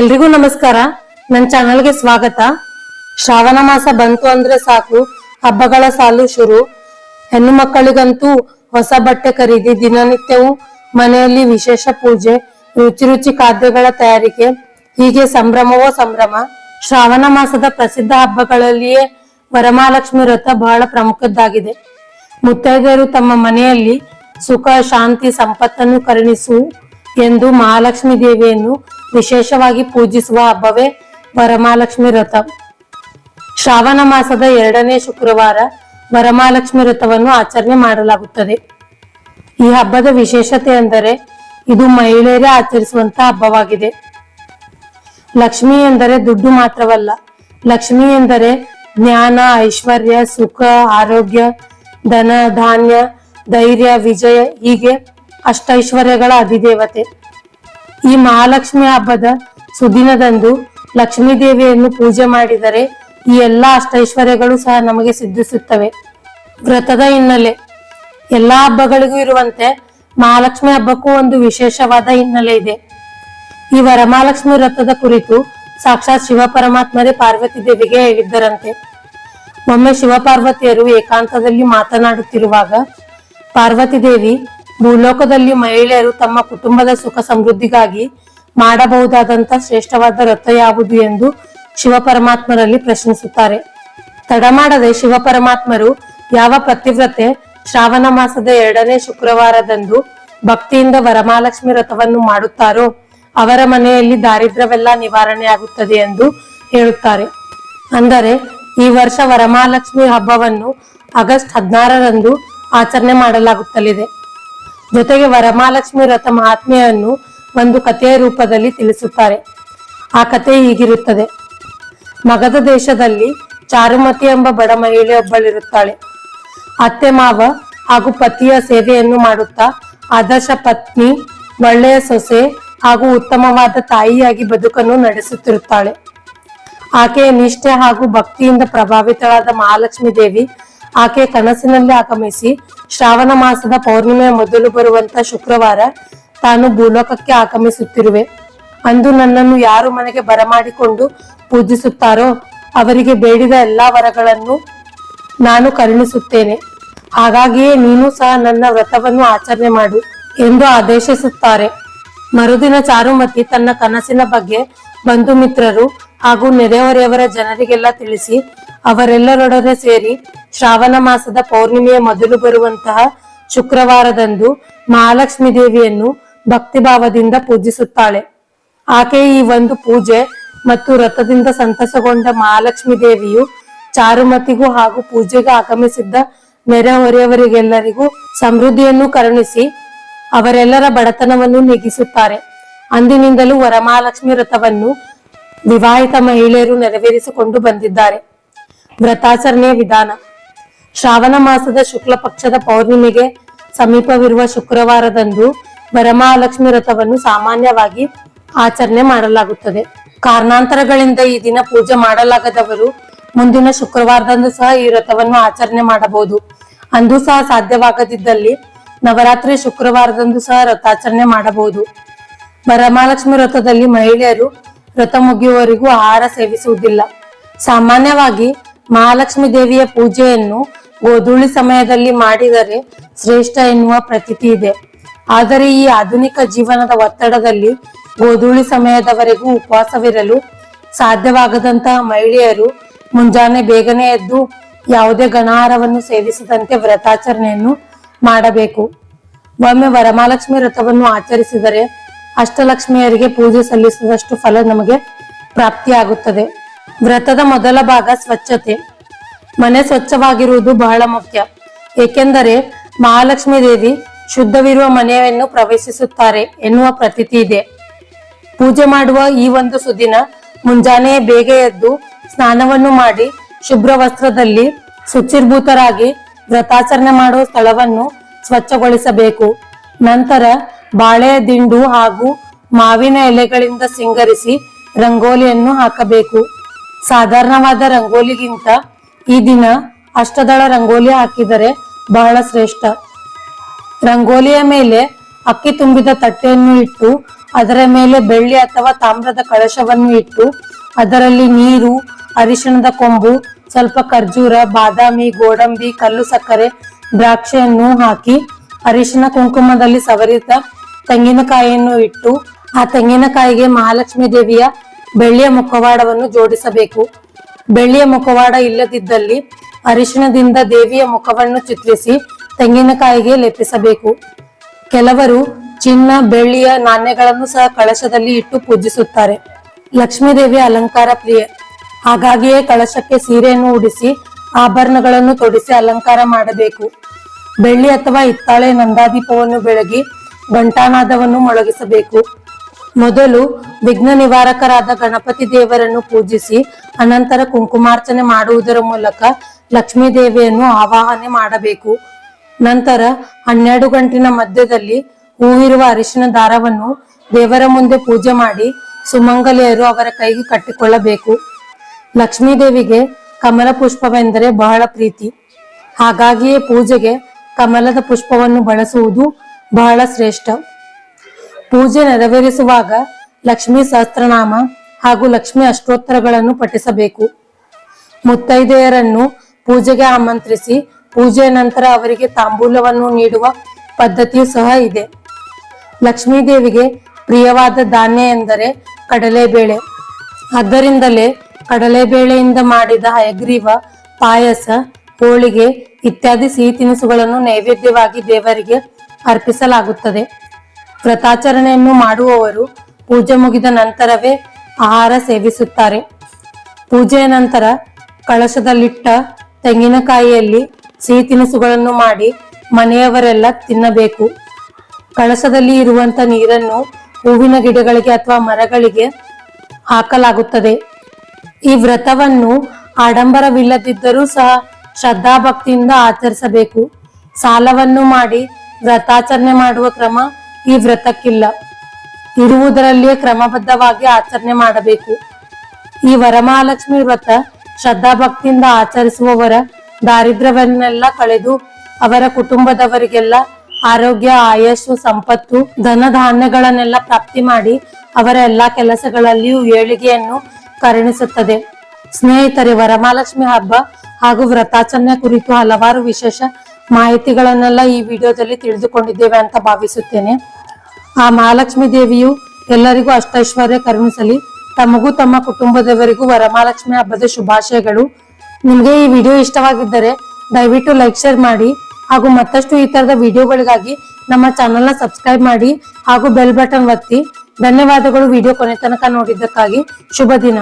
ಎಲ್ರಿಗೂ ನಮಸ್ಕಾರ. ನನ್ನ ಚಾನಲ್ಗೆ ಸ್ವಾಗತ. ಶ್ರಾವಣ ಮಾಸ ಬಂತು ಅಂದ್ರೆ ಸಾಕು. ಹಬ್ಬಗಳ ಸಾಲು ಶುರು. ಹೆಣ್ಣು ಮಕ್ಕಳಿಗಂತೂ ಹೊಸ ಬಟ್ಟೆ ಖರೀದಿ ದಿನನಿತ್ಯವೂ ಮನೆಯಲ್ಲಿ ವಿಶೇಷ ಪೂಜೆ, ರುಚಿ ರುಚಿ ಖಾದ್ಯಗಳ ತಯಾರಿಕೆ, ಹೀಗೆ ಸಂಭ್ರಮವೋ ಸಂಭ್ರಮ. ಶ್ರಾವಣ ಮಾಸದ ಪ್ರಸಿದ್ಧ ಹಬ್ಬಗಳಲ್ಲಿಯೇ ವರಮಹಾಲಕ್ಷ್ಮಿ ವ್ರತ ಬಹಳ ಪ್ರಮುಖದ್ದಾಗಿದೆ ಮುತ್ತೈದೆಯರು ತಮ್ಮ ಮನೆಯಲ್ಲಿ ಸುಖ, ಶಾಂತಿ, ಸಂಪತ್ತನ್ನು ಕರುಣಿಸು ಎಂದು ಮಹಾಲಕ್ಷ್ಮಿ ದೇವಿಯನ್ನು ವಿಶೇಷವಾಗಿ ಪೂಜಿಸುವ ಹಬ್ಬವೇ ವರಮಹಾಲಕ್ಷ್ಮಿ ವ್ರತ. ಶ್ರಾವಣ ಮಾಸದ ಎರಡನೇ ಶುಕ್ರವಾರ ವರಮಹಾಲಕ್ಷ್ಮಿ ವ್ರತವನ್ನು ಆಚರಣೆ ಮಾಡಲಾಗುತ್ತದೆ. ಈ ಹಬ್ಬದ ವಿಶೇಷತೆ ಎಂದರೆ ಇದು ಮಹಿಳೆಯರೇ ಆಚರಿಸುವಂತ ಹಬ್ಬವಾಗಿದೆ. ಲಕ್ಷ್ಮಿ ಎಂದರೆ ದುಡ್ಡು ಮಾತ್ರವಲ್ಲ, ಲಕ್ಷ್ಮಿ ಎಂದರೆ ಜ್ಞಾನ, ಐಶ್ವರ್ಯ, ಸುಖ, ಆರೋಗ್ಯ, ಧನ, ಧಾನ್ಯ, ಧೈರ್ಯ, ವಿಜಯ ಹೀಗೆ ಅಷ್ಟೈಶ್ವರ್ಯಗಳ ಅಧಿದೇವತೆ. ಈ ಮಹಾಲಕ್ಷ್ಮಿ ಹಬ್ಬದ ಸುದಿನದಂದು ಲಕ್ಷ್ಮೀ ದೇವಿಯನ್ನು ಪೂಜೆ ಮಾಡಿದರೆ ಈ ಎಲ್ಲಾ ಅಷ್ಟೈಶ್ವರ್ಯಗಳು ಸಹ ನಮಗೆ ಸಿದ್ಧಿಸುತ್ತವೆ. ವ್ರತದ ಹಿನ್ನೆಲೆ ಎಲ್ಲಾ ಹಬ್ಬಗಳಿಗೂ ಇರುವಂತೆ ಮಹಾಲಕ್ಷ್ಮಿ ಹಬ್ಬಕ್ಕೂ ಒಂದು ವಿಶೇಷವಾದ ಹಿನ್ನೆಲೆ ಇದೆ. ಈ ವರಮಹಾಲಕ್ಷ್ಮಿ ವ್ರತದ ಕುರಿತು ಸಾಕ್ಷಾತ್ ಶಿವ ಪರಮಾತ್ಮರೇ ಪಾರ್ವತಿ ದೇವಿಗೆ ಹೇಳಿದ್ದರಂತೆ. ಒಮ್ಮೆ ಶಿವಪಾರ್ವತಿಯರು ಏಕಾಂತದಲ್ಲಿ ಮಾತನಾಡುತ್ತಿರುವಾಗ ಪಾರ್ವತಿ ದೇವಿ ಭೂಲೋಕದಲ್ಲಿ ಮಹಿಳೆಯರು ತಮ್ಮ ಕುಟುಂಬದ ಸುಖ ಸಮೃದ್ಧಿಗಾಗಿ ಮಾಡಬಹುದಾದಂತ ಶ್ರೇಷ್ಠವಾದ ವ್ರತ ಯಾವುದು ಎಂದು ಶಿವಪರಮಾತ್ಮರಲ್ಲಿ ಪ್ರಶ್ನಿಸುತ್ತಾರೆ. ತಡಮಾಡದೆ ಶಿವಪರಮಾತ್ಮರು ಯಾವ ಪತಿವ್ರತೆ ಶ್ರಾವಣ ಮಾಸದ ಎರಡನೇ ಶುಕ್ರವಾರದಂದು ಭಕ್ತಿಯಿಂದ ವರಮಹಾಲಕ್ಷ್ಮಿ ವ್ರತವನ್ನು ಮಾಡುತ್ತಾರೋ ಅವರ ಮನೆಯಲ್ಲಿ ದಾರಿದ್ರ್ಯವೆಲ್ಲ ನಿವಾರಣೆಯಾಗುತ್ತದೆ ಎಂದು ಹೇಳುತ್ತಾರೆ. ಅಂದರೆ ಈ ವರ್ಷ ವರಮಹಾಲಕ್ಷ್ಮಿ ಹಬ್ಬವನ್ನು ಆಗಸ್ಟ್ ಹದಿನಾರರಂದು ಆಚರಣೆ ಮಾಡಲಾಗುತ್ತಲಿದೆ. ಜೊತೆಗೆ ವರಮಹಾಲಕ್ಷ್ಮಿ ವ್ರತ ಮಹಾತ್ಮೆಯನ್ನು ಒಂದು ಕಥೆಯ ರೂಪದಲ್ಲಿ ತಿಳಿಸುತ್ತಾರೆ. ಆ ಕಥೆ ಹೀಗಿರುತ್ತದೆ. ಮಗಧ ದೇಶದಲ್ಲಿ ಚಾರುಮತಿ ಎಂಬ ಬಡ ಮಹಿಳೆಯೊಬ್ಬಳಿರುತ್ತಾಳೆ ಅತ್ತೆ ಮಾವ ಹಾಗೂ ಪತಿಯ ಸೇವೆಯನ್ನು ಮಾಡುತ್ತಾ ಆದರ್ಶ ಪತ್ನಿ, ಒಳ್ಳೆಯ ಸೊಸೆ ಹಾಗೂ ಉತ್ತಮವಾದ ತಾಯಿಯಾಗಿ ಬದುಕನ್ನು ನಡೆಸುತ್ತಿರುತ್ತಾಳೆ. ಆಕೆಯ ನಿಷ್ಠೆ ಹಾಗೂ ಭಕ್ತಿಯಿಂದ ಪ್ರಭಾವಿತಳಾದ ಮಹಾಲಕ್ಷ್ಮಿ ದೇವಿ ಆಕೆಯ ಕನಸಿನಲ್ಲಿ ಆಗಮಿಸಿ ಶ್ರಾವಣ ಮಾಸದ ಪೌರ್ಣಿಮೆಯ ಮೊದಲು ಬರುವಂತ ಶುಕ್ರವಾರ ತಾನು ಭೂಲೋಕಕ್ಕೆ ಆಗಮಿಸುತ್ತಿರುವೆ. ಅಂದು ನನ್ನನ್ನು ಯಾರು ಮನೆಗೆ ಬರಮಾಡಿಕೊಂಡು ಪೂಜಿಸುತ್ತಾರೋ ಅವರಿಗೆ ಬೇಡಿದ ಎಲ್ಲಾ ವರಗಳನ್ನು ನಾನು ಕರುಣಿಸುತ್ತೇನೆ. ಹಾಗಾಗಿಯೇ ನೀನು ಸಹ ನನ್ನ ವ್ರತವನ್ನು ಆಚರಣೆ ಮಾಡು ಎಂದು ಆದೇಶಿಸುತ್ತಾರೆ. ಮರುದಿನ ಚಾರುಮತಿ ತನ್ನ ಕನಸಿನ ಬಗ್ಗೆ ಬಂಧು ಮಿತ್ರರು ಹಾಗೂ ನೆರೆಹೊರೆಯವರ ಜನರಿಗೆಲ್ಲ ತಿಳಿಸಿ ಅವರೆಲ್ಲರೊಡನೆ ಸೇರಿ ಶ್ರಾವಣ ಮಾಸದ ಪೌರ್ಣಿಮೆಯ ಮೊದಲು ಬರುವಂತಹ ಶುಕ್ರವಾರದಂದು ಮಹಾಲಕ್ಷ್ಮಿ ದೇವಿಯನ್ನು ಭಕ್ತಿಭಾವದಿಂದ ಪೂಜಿಸುತ್ತಾಳೆ. ಆಕೆಯ ಈ ಒಂದು ಪೂಜೆ ಮತ್ತು ರಥದಿಂದ ಸಂತಸಗೊಂಡ ಮಹಾಲಕ್ಷ್ಮಿ ದೇವಿಯು ಚಾರುಮತಿಗೂ ಹಾಗೂ ಪೂಜೆಗೆ ಆಗಮಿಸಿದ್ದ ನೆರೆಹೊರೆಯವರಿಗೆಲ್ಲರಿಗೂ ಸಮೃದ್ಧಿಯನ್ನು ಕರುಣಿಸಿ ಅವರೆಲ್ಲರ ಬಡತನವನ್ನು ನೀಗಿಸುತ್ತಾರೆ. ಅಂದಿನಿಂದಲೂ ವರಮಹಾಲಕ್ಷ್ಮಿ ವ್ರತವನ್ನು ವಿವಾಹಿತ ಮಹಿಳೆಯರು ನೆರವೇರಿಸಿಕೊಂಡು ಬಂದಿದ್ದಾರೆ. ವ್ರತಾಚರಣೆಯ ವಿಧಾನ. ಶ್ರಾವಣ ಮಾಸದ ಶುಕ್ಲ ಪಕ್ಷದ ಪೌರ್ಣಿಮೆಗೆ ಸಮೀಪವಿರುವ ಶುಕ್ರವಾರದಂದು ವರಮಹಾಲಕ್ಷ್ಮಿ ವ್ರತವನ್ನು ಸಾಮಾನ್ಯವಾಗಿ ಆಚರಣೆ ಮಾಡಲಾಗುತ್ತದೆ. ಕಾರಣಾಂತರಗಳಿಂದ ಈ ದಿನ ಪೂಜೆ ಮಾಡಲಾಗದವರು ಮುಂದಿನ ಶುಕ್ರವಾರದಂದು ಸಹ ಈ ವ್ರತವನ್ನು ಆಚರಣೆ ಮಾಡಬಹುದು. ಅಂದು ಸಹ ಸಾಧ್ಯವಾಗದಿದ್ದಲ್ಲಿ ನವರಾತ್ರಿ ಶುಕ್ರವಾರದಂದು ಸಹ ವ್ರತಾಚರಣೆ ಮಾಡಬಹುದು. ವರಮಹಾಲಕ್ಷ್ಮಿ ವ್ರತದಲ್ಲಿ ಮಹಿಳೆಯರು ವ್ರತ ಮುಗಿಯುವವರೆಗೂ ಆಹಾರ ಸೇವಿಸುವುದಿಲ್ಲ. ಸಾಮಾನ್ಯವಾಗಿ ಮಹಾಲಕ್ಷ್ಮಿ ದೇವಿಯ ಪೂಜೆಯನ್ನು ಗೋಧೂಳಿ ಸಮಯದಲ್ಲಿ ಮಾಡಿದರೆ ಶ್ರೇಷ್ಠ ಎನ್ನುವ ಪ್ರತೀತಿ ಇದೆ. ಆದರೆ ಈ ಆಧುನಿಕ ಜೀವನದ ಒತ್ತಡದಲ್ಲಿ ಗೋಧೂಳಿ ಸಮಯದವರೆಗೂ ಉಪವಾಸವಿರಲು ಸಾಧ್ಯವಾಗದಂತಹ ಮಹಿಳೆಯರು ಮುಂಜಾನೆ ಬೇಗನೆ ಎದ್ದು ಯಾವುದೇ ಗಣಾಹಾರವನ್ನು ಸೇವಿಸದಂತೆ ವ್ರತಾಚರಣೆಯನ್ನು ಮಾಡಬೇಕು. ಒಮ್ಮೆ ವರಮಹಾಲಕ್ಷ್ಮಿ ವ್ರತವನ್ನು ಆಚರಿಸಿದರೆ ಅಷ್ಟಲಕ್ಷ್ಮಿಯರಿಗೆ ಪೂಜೆ ಸಲ್ಲಿಸಿದಷ್ಟು ಫಲ ನಮಗೆ ಪ್ರಾಪ್ತಿಯಾಗುತ್ತದೆ. ವ್ರತದ ಮೊದಲ ಭಾಗ ಸ್ವಚ್ಛತೆ. ಮನೆ ಸ್ವಚ್ಛವಾಗಿರುವುದು ಬಹಳ ಮುಖ್ಯ. ಏಕೆಂದರೆ ಮಹಾಲಕ್ಷ್ಮಿ ದೇವಿ ಶುದ್ಧವಿರುವ ಮನೆಯನ್ನು ಪ್ರವೇಶಿಸುತ್ತಾರೆ ಎನ್ನುವ ಪ್ರತೀತಿ ಇದೆ. ಪೂಜೆ ಮಾಡುವ ಈ ಒಂದು ಸುದಿನ ಮುಂಜಾನೆ ಬೇಗ ಎದ್ದು ಸ್ನಾನವನ್ನು ಮಾಡಿ ಶುಭ್ರ ವಸ್ತ್ರದಲ್ಲಿ ಶುಚಿರ್ಭೂತರಾಗಿ ವ್ರತಾಚರಣೆ ಮಾಡುವ ಸ್ಥಳವನ್ನು ಸ್ವಚ್ಛಗೊಳಿಸಬೇಕು. ನಂತರ ಬಾಳೆ, ದಿಂಡು ಹಾಗೂ ಮಾವಿನ ಎಲೆಗಳಿಂದ ಸಿಂಗರಿಸಿ ರಂಗೋಲಿಯನ್ನು ಹಾಕಬೇಕು. ಸಾಧಾರಣವಾದ ರಂಗೋಲಿಗಿಂತ ಈ ದಿನ ಅಷ್ಟದಳ ರಂಗೋಲಿ ಹಾಕಿದರೆ ಬಹಳ ಶ್ರೇಷ್ಠ. ರಂಗೋಲಿಯ ಮೇಲೆ ಅಕ್ಕಿ ತುಂಬಿದ ತಟ್ಟೆಯನ್ನು ಇಟ್ಟು, ಅದರ ಮೇಲೆ ಬೆಳ್ಳಿ ಅಥವಾ ತಾಮ್ರದ ಕಳಶವನ್ನು ಇಟ್ಟು, ಅದರಲ್ಲಿ ನೀರು, ಅರಿಶಿಣದ ಕೊಂಬು, ಸ್ವಲ್ಪ ಖರ್ಜೂರ, ಬಾದಾಮಿ, ಗೋಡಂಬಿ, ಕಲ್ಲು ಸಕ್ಕರೆ, ದ್ರಾಕ್ಷಿಯನ್ನು ಹಾಕಿ ಅರಿಶಿನ ಕುಂಕುಮದಲ್ಲಿ ಸವರಿದ ತೆಂಗಿನಕಾಯಿಯನ್ನು ಇಟ್ಟು, ಆ ತೆಂಗಿನಕಾಯಿಗೆ ಮಹಾಲಕ್ಷ್ಮಿ ದೇವಿಯ ಬೆಳ್ಳಿಯ ಮುಖವಾಡವನ್ನು ಜೋಡಿಸಬೇಕು. ಬೆಳ್ಳಿಯ ಮುಖವಾಡ ಇಲ್ಲದಿದ್ದಲ್ಲಿ ಅರಿಶಿಣದಿಂದ ದೇವಿಯ ಮುಖವನ್ನು ಚಿತ್ರಿಸಿ ತೆಂಗಿನಕಾಯಿಗೆ ಲೇಪಿಸಬೇಕು ಕೆಲವರು ಚಿನ್ನ, ಬೆಳ್ಳಿಯ ನಾಣ್ಯಗಳನ್ನು ಸಹ ಕಳಶದಲ್ಲಿ ಇಟ್ಟು ಪೂಜಿಸುತ್ತಾರೆ. ಲಕ್ಷ್ಮೀ ದೇವಿಯ ಅಲಂಕಾರ ಪ್ರಿಯ. ಹಾಗಾಗಿಯೇ ಕಳಶಕ್ಕೆ ಸೀರೆಯನ್ನು ಉಡಿಸಿ ಆಭರಣಗಳನ್ನು ತೊಡಿಸಿ ಅಲಂಕಾರ ಮಾಡಬೇಕು. ಬೆಳ್ಳಿ ಅಥವಾ ಹಿತ್ತಾಳೆ ನಂದಾದೀಪವನ್ನು ಬೆಳಗಿ ಘಂಟಾನಾದವನ್ನು ಮೊಳಗಿಸಬೇಕು. ಮೊದಲು ವಿಘ್ನ ನಿವಾರಕರಾದ ಗಣಪತಿ ದೇವರನ್ನು ಪೂಜಿಸಿ, ಅನಂತರ ಕುಂಕುಮಾರ್ಚನೆ ಮಾಡುವುದರ ಮೂಲಕ ಲಕ್ಷ್ಮೀ ದೇವಿಯನ್ನು ಆವಾಹನೆ ಮಾಡಬೇಕು. ನಂತರ ಹನ್ನೆರಡು ಗಂಟಿನ ಮಧ್ಯದಲ್ಲಿ ಹೂವಿರುವ ಅರಿಶಿನ ದಾರವನ್ನು ದೇವರ ಮುಂದೆ ಪೂಜೆ ಮಾಡಿ ಸುಮಂಗಲಿಯರು ಅವರ ಕೈಗೆ ಕಟ್ಟಿಕೊಳ್ಳಬೇಕು. ಲಕ್ಷ್ಮೀ ದೇವಿಗೆ ಕಮಲ ಪುಷ್ಪವೆಂದರೆ ಬಹಳ ಪ್ರೀತಿ. ಹಾಗಾಗಿಯೇ ಪೂಜೆಗೆ ಕಮಲದ ಪುಷ್ಪವನ್ನು ಬಳಸುವುದು ಬಹಳ ಶ್ರೇಷ್ಠ. ಪೂಜೆ ನೆರವೇರಿಸುವಾಗ ಲಕ್ಷ್ಮೀ ಸಹಸ್ರನಾಮ ಹಾಗೂ ಲಕ್ಷ್ಮೀ ಅಷ್ಟೋತ್ತರಗಳನ್ನು ಪಠಿಸಬೇಕು. ಮುತ್ತೈದೆಯರನ್ನು ಪೂಜೆಗೆ ಆಮಂತ್ರಿಸಿ ಪೂಜೆಯ ನಂತರ ಅವರಿಗೆ ತಾಂಬೂಲವನ್ನು ನೀಡುವ ಪದ್ಧತಿಯು ಸಹ ಇದೆ. ಲಕ್ಷ್ಮೀ ದೇವಿಗೆ ಪ್ರಿಯವಾದ ಧಾನ್ಯ ಎಂದರೆ ಕಡಲೆಬೇಳೆ. ಆದ್ದರಿಂದಲೇ ಕಡಲೆಬೇಳೆಯಿಂದ ಮಾಡಿದ ಹಯಗ್ರೀವ, ಪಾಯಸ, ಹೋಳಿಗೆ ಇತ್ಯಾದಿ ಸಿಹಿ ತಿನಿಸುಗಳನ್ನು ನೈವೇದ್ಯವಾಗಿ ದೇವರಿಗೆ ಅರ್ಪಿಸಲಾಗುತ್ತದೆ. ವ್ರತಾಚರಣೆಯನ್ನು ಮಾಡುವವರು ಪೂಜೆ ಮುಗಿದ ನಂತರವೇ ಆಹಾರ ಸೇವಿಸುತ್ತಾರೆ. ಪೂಜೆಯ ನಂತರ ಕಳಶದಲ್ಲಿಟ್ಟ ತೆಂಗಿನಕಾಯಿಯಲ್ಲಿ ಸಿಹಿ ತಿನಿಸುಗಳನ್ನು ಮಾಡಿ ಮನೆಯವರೆಲ್ಲ ತಿನ್ನಬೇಕು. ಕಳಶದಲ್ಲಿ ಇರುವಂತ ನೀರನ್ನು ಹೂವಿನ ಗಿಡಗಳಿಗೆ ಅಥವಾ ಮರಗಳಿಗೆ ಹಾಕಲಾಗುತ್ತದೆ. ಈ ವ್ರತವನ್ನು ಆಡಂಬರವಿಲ್ಲದಿದ್ದರೂ ಸಹ ಶ್ರದ್ಧಾಭಕ್ತಿಯಿಂದ ಆಚರಿಸಬೇಕು. ಸಾಲವನ್ನು ಮಾಡಿ ವ್ರತಾಚರಣೆ ಮಾಡುವ ಕ್ರಮ ಈ ವ್ರತಕ್ಕಿಲ್ಲ. ಇಡುವುದರಲ್ಲಿಯೇ ಕ್ರಮಬದ್ಧವಾಗಿ ಆಚರಣೆ ಮಾಡಬೇಕು. ಈ ವರಮಹಾಲಕ್ಷ್ಮಿ ವ್ರತ ಶ್ರದ್ಧಾಭಕ್ತಿಯಿಂದ ಆಚರಿಸುವವರ ದಾರಿದ್ರ್ಯವನ್ನೆಲ್ಲ ಕಳೆದು ಅವರ ಕುಟುಂಬದವರಿಗೆಲ್ಲ ಆರೋಗ್ಯ, ಆಯಸ್ಸು, ಸಂಪತ್ತು ಧನ ಧಾನ್ಯಗಳನ್ನೆಲ್ಲ ಪ್ರಾಪ್ತಿ ಮಾಡಿ ಅವರ ಎಲ್ಲಾ ಕೆಲಸಗಳಲ್ಲಿಯೂ ಏಳಿಗೆಯನ್ನು ಕರುಣಿಸುತ್ತದೆ. ಸ್ನೇಹಿತರೆ, ವರಮಹಾಲಕ್ಷ್ಮಿ ಹಬ್ಬ ಹಾಗೂ ವ್ರತಾಚರಣೆ ಕುರಿತು ಹಲವಾರು ವಿಶೇಷ ಮಾಹಿತಿಗಳನ್ನೆಲ್ಲ ಈ ವಿಡಿಯೋದಲ್ಲಿ ತಿಳಿದುಕೊಂಡಿದ್ದೇವೆ ಅಂತ ಭಾವಿಸುತ್ತೇನೆ. ಆ ಮಹಾಲಕ್ಷ್ಮಿ ದೇವಿಯು ಎಲ್ಲರಿಗೂ ಅಷ್ಟೈಶ್ವರ್ಯ ಕರುಣಿಸಲಿ. ತಮಗೂ ತಮ್ಮ ಕುಟುಂಬದವರಿಗೂ ವರಮಹಾಲಕ್ಷ್ಮಿ ಹಬ್ಬದ ಶುಭಾಶಯಗಳು. ನಿಮಗೆ ಈ ವಿಡಿಯೋ ಇಷ್ಟವಾಗಿದ್ದರೆ ದಯವಿಟ್ಟು ಲೈಕ್, ಶೇರ್ ಮಾಡಿ ಹಾಗೂ ಮತ್ತಷ್ಟು ಈ ತರದ ವಿಡಿಯೋಗಳಿಗಾಗಿ ನಮ್ಮ ಚಾನೆಲ್ನ ಸಬ್ಸ್ಕ್ರೈಬ್ ಮಾಡಿ ಹಾಗೂ ಬೆಲ್ ಬಟನ್ ಒತ್ತಿ. ಧನ್ಯವಾದಗಳು. ವಿಡಿಯೋ ಕೊನೆ ತನಕ ನೋಡಿದ್ದಕ್ಕಾಗಿ ಶುಭ ದಿನ.